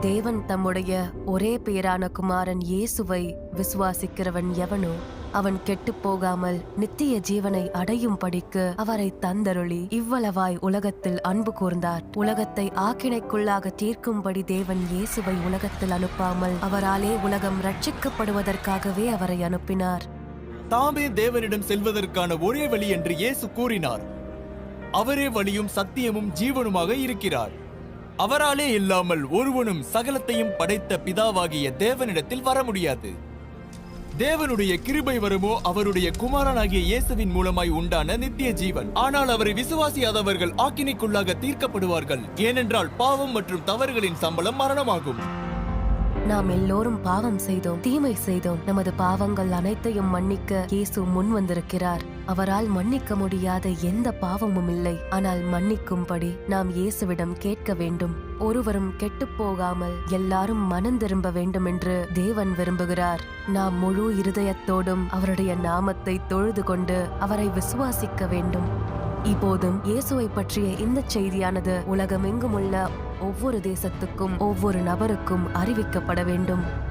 தேவன் தம்முடைய ஒரே பேரான குமாரன் இயேசுவை விசுவாசிக்கிறவன் எவனோ அவன் கெட்டுப் போகாமல் நித்திய ஜீவனை அடையும் படிக்கு அவரை தந்தருளி இவ்வளவாய் உலகத்தில் அன்பு கூர்ந்தார். உலகத்தை ஆக்கினைக்குள்ளாக தீர்க்கும்படி தேவன் இயேசுவை உலகத்தில் அனுப்பாமல் அவராலே உலகம் ரட்சிக்கப்படுவதற்காகவே அவரை அனுப்பினார். தாமே தேவனிடம் செல்வதற்கான ஒரே வழி என்று இயேசு கூறினார். அவரே வழியும் சத்தியமும் ஜீவனுமாக இருக்கிறார். அவராலே இல்லாமல் ஒருவனும் சகலத்தையும் படைத்த பிதாவாகிய தேவனிடத்தில் வர முடியாது. தேவனுடைய கிருபை வருமோ அவருடைய குமாரனாகிய இயேசுவின் மூலமாய் உண்டான நித்திய ஜீவன். ஆனால் அவரை விசுவாசியாதவர்கள் ஆக்கினைக்குள்ளாக தீர்க்கப்படுவார்கள். ஏனென்றால் பாவம் மற்றும் தவறுகளின் சம்பளம் மரணமாகும். நாம் எல்லோரும் பாவம் செய்தோம் தீமை செய்தோம். நமது பாவங்கள் அனைத்தையும் மன்னிக்க இயேசு முன் வந்திருக்கிறார். அவரால் மன்னிக்க முடியாத எந்த பாவமும் இல்லை. ஆனால் மன்னிக்கும்படி நாம் இயேசுவிடம் கேட்க வேண்டும். ஒருவரும் கெட்டுப் போகாமல் எல்லாரும் மனம் திரும்ப வேண்டும் என்று தேவன் விரும்புகிறார். நாம் முழு இருதயத்தோடும் அவருடைய நாமத்தை தொழுது கொண்டு அவரை விசுவாசிக்க வேண்டும். இப்போதும் இயேசுவை பற்றிய இந்த செய்தியானது உலகமெங்கும் உள்ள ஒவ்வொரு தேசத்துக்கும் ஒவ்வொரு நபருக்கும் அறிவிக்கப்பட வேண்டும்.